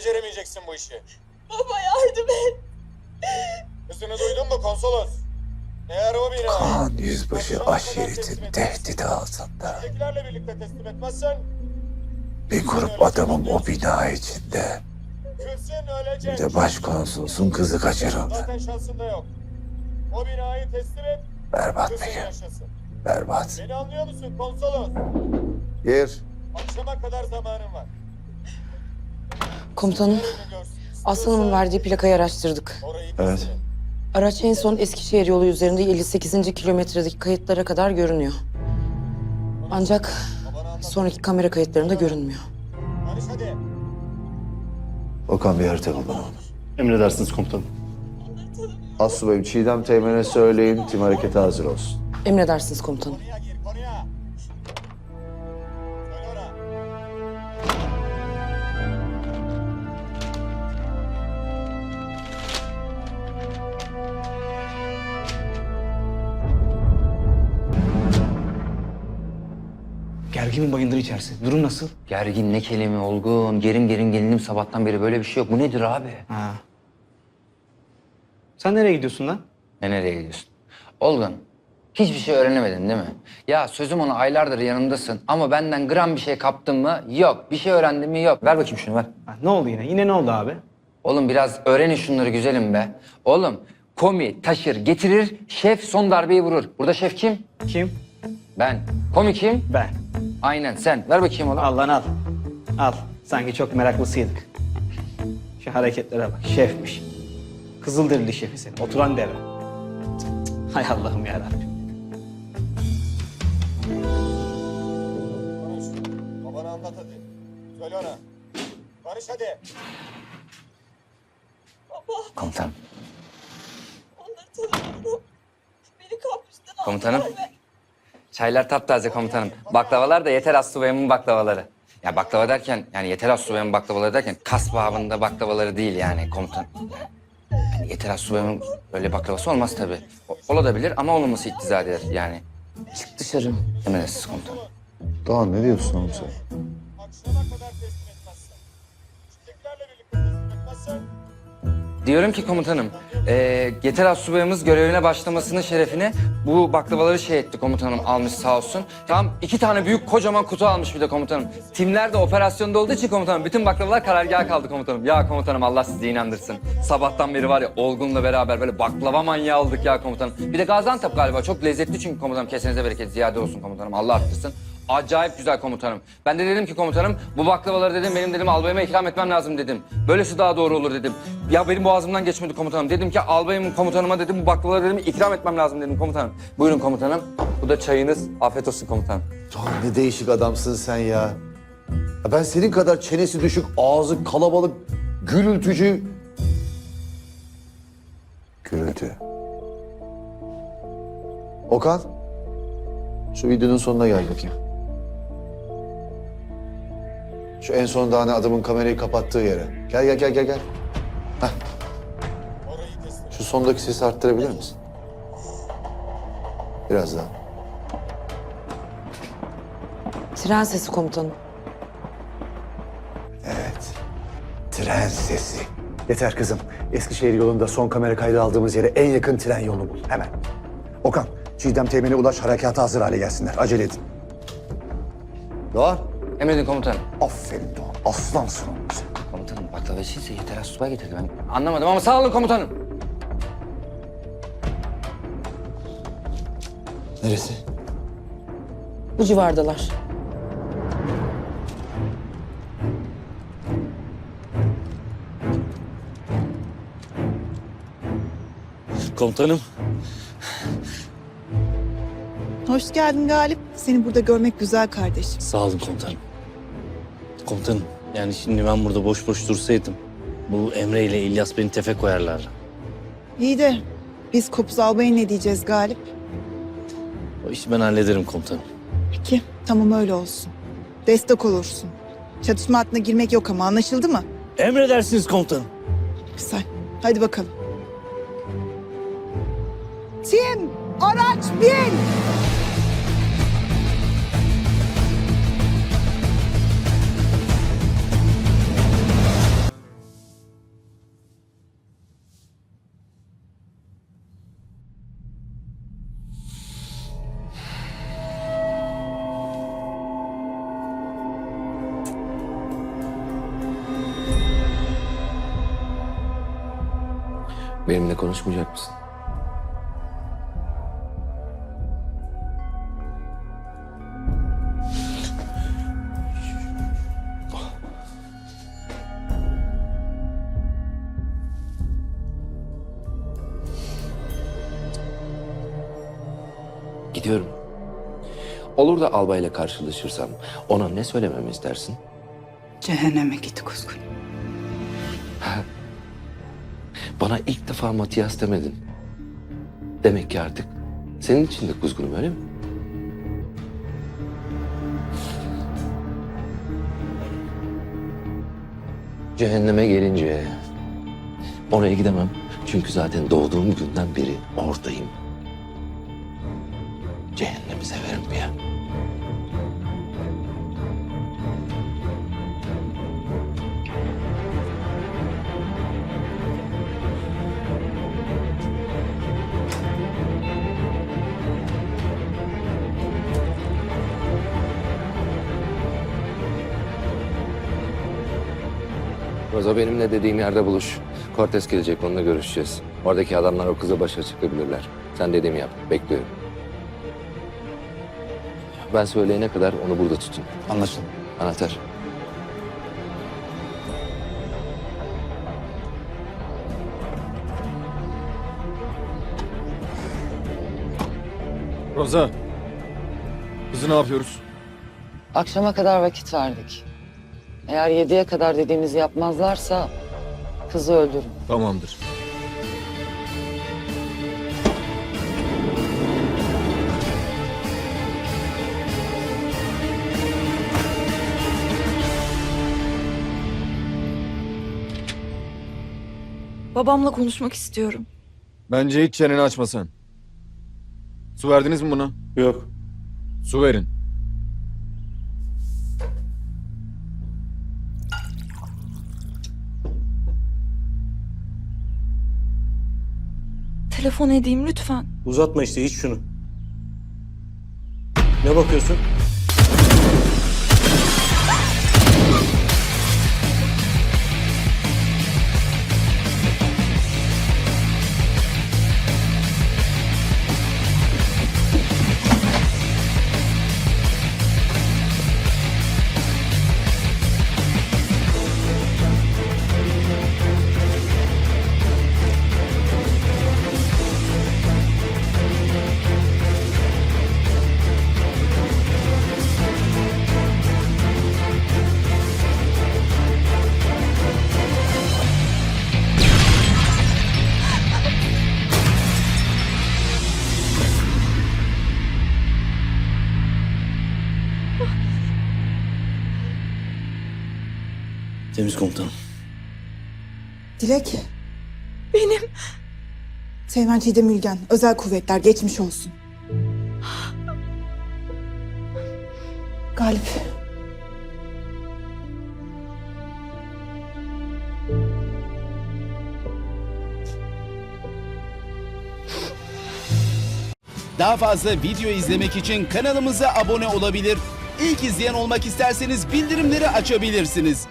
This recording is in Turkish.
beceremeyeceksin bu işi. Baba yardım et. Kızını duydun mu konsolos? Eğer o binayı... Kaan Yüzbaşı aşiretin tehdidi altında. Bizdekilerle birlikte teslim etmezsen... Bir grup adamım o bina içinde. Kızın Bir de başkonsolosun kızı kaçırıldı. Zaten şansın da yok. O binayı teslim et, Berbat bir gün. Berbat. Beni anlıyor musun konsolos? Gir. Akşama kadar zamanın var. Komutanım? Aslanım'ın verdiği plakayı araştırdık. Evet. Araç en son Eskişehir yolu üzerinde 58. kilometredeki kayıtlara kadar görünüyor. Ancak sonraki kamera kayıtlarında görünmüyor. Okan bir harita bul bana. Emredersiniz komutanım. Assubayım Çiğdem Teğmen'e söyleyin tim harekete hazır olsun. Emredersiniz komutanım. Gergin bayındır içerisi. Durum nasıl? Gergin ne kelime olgun. Gerim gerim gelinim sabahtan beri böyle bir şey yok. Bu nedir abi? Ha. Sen nereye gidiyorsun lan? Ne nereye gidiyorsun? Olgun. Hiçbir şey öğrenemedin değil mi? Ya sözüm ona aylardır yanımdasın ama benden gram bir şey kaptın mı? Yok. Bir şey öğrendin mi? Yok. Ver bakayım şunu ver. Ha, ne oldu yine? Yine ne oldu abi? Oğlum biraz öğrenin şunları güzelim be. Oğlum komi taşır getirir, şef son darbeyi vurur. Burada şef kim? Kim? Ben. Komi kim? Ben. Aynen sen. Ver bakayım oğlum. Al lan al. Al. Sanki çok meraklısıydık. Şu hareketlere bak. Şefmiş. Kızılderili şefi senin. Oturan deve. Cık, cık. Hay Allah'ım yarabbim. Babana anlat hadi. Söyle ona. Barış hadi. Komutanım. Onları tanımıyorum. Beni kampüsten Komutanım. Çaylar taptaze komutanım. Baklavalar da yeter astsubayımın baklavaları. Ya baklava derken yani yeter astsubayımın baklavaları derken kas babında baklavaları değil yani komutan. Yani yeter astsubayımın böyle baklavası olmaz tabii. O, olabilir ama olmaması iktiza eder yani. Çık dışarı. Emredersiniz komutanım. Doğan ne diyorsun oğlum sen? Diyorum ki komutanım, e, yeter astsubayımız görevine başlamasının şerefine bu baklavaları şey etti komutanım almış sağ olsun. Tam iki tane büyük kocaman kutu almış bir de komutanım. Timler de operasyonda olduğu için komutanım bütün baklavalar karargaha kaldı komutanım. Ya komutanım Allah sizi inandırsın. Sabahtan beri var ya Olgun'la beraber böyle baklava manyağı olduk ya komutanım. Bir de Gaziantep galiba çok lezzetli çünkü komutanım kesenize bereket ziyade olsun komutanım Allah arttırsın. Acayip güzel komutanım. Ben de dedim ki komutanım bu baklavaları dedim benim dedim albayıma ikram etmem lazım dedim. Böylesi daha doğru olur dedim. Ya benim boğazımdan geçmedi komutanım. Dedim ki albayım komutanıma dedim bu baklavaları dedim ikram etmem lazım dedim komutanım. Buyurun komutanım. Bu da çayınız. Afiyet olsun komutanım. Doğan ne değişik adamsın sen ya. ya. Ben senin kadar çenesi düşük, ağzı kalabalık, gürültücü... Gürültü. Okan, şu videonun sonuna gel bakayım. Şu en son daha ne adamın kamerayı kapattığı yere. Gel gel gel gel gel. Et. Şu sondaki sesi arttırabilir misin? Biraz daha. Tren sesi komutanım. Evet. Tren sesi. Yeter kızım. Eskişehir yolunda son kamera kaydı aldığımız yere en yakın tren yolunu bul. Hemen. Okan, Çiğdem Teğmen'e ulaş harekata hazır hale gelsinler. Acele edin. Doğan. Emredin komutanım. Aferin Doğan. Aslansın oğlum sen. Komutanım baklava içinse yeter asubay getirdi. Ben anlamadım ama sağ olun komutanım. Neresi? Bu civardalar. Komutanım. Hoş geldin Galip. Seni burada görmek güzel kardeşim. Sağ olun komutanım. Komutanım yani şimdi ben burada boş boş dursaydım bu Emre ile İlyas beni tefe koyarlar. İyi de biz Kopuz Albay'a ne diyeceğiz Galip? O işi ben hallederim komutanım. Peki tamam öyle olsun. Destek olursun. Çatışma hattına girmek yok ama anlaşıldı mı? Emredersiniz komutanım. Güzel. Hadi bakalım. Tim araç bin! Benimle konuşmayacak mısın? Gidiyorum. Olur da albayla karşılaşırsam ona ne söylememi istersin? Cehenneme git kuzgun. Bana ilk defa Matias demedin. Demek ki artık senin için de kuzgunum öyle mi? Cehenneme gelince oraya gidemem. Çünkü zaten doğduğum günden beri oradayım. Cehennemi severim bir ya. Roza benimle dediğim yerde buluş. Cortez gelecek onunla görüşeceğiz. Oradaki adamlar o kıza başa çıkabilirler. Sen dediğimi yap. Bekliyorum. Ben söyleyene kadar onu burada tutun. Anlaşıldı. Anahtar. Roza. Kızı ne yapıyoruz? Akşama kadar vakit verdik. Eğer yediye kadar dediğimizi yapmazlarsa kızı öldürün. Tamamdır. Babamla konuşmak istiyorum. Bence hiç çeneni açmasan. Su verdiniz mi buna? Yok. Su verin. Telefon edeyim lütfen. Uzatma işte hiç şunu. Ne bakıyorsun? Temiz komutanım. Dilek. Benim. Teğmen Çiğdem Ülgen. Özel kuvvetler geçmiş olsun. Galip. Daha fazla video izlemek için kanalımıza abone olabilir. İlk izleyen olmak isterseniz bildirimleri açabilirsiniz.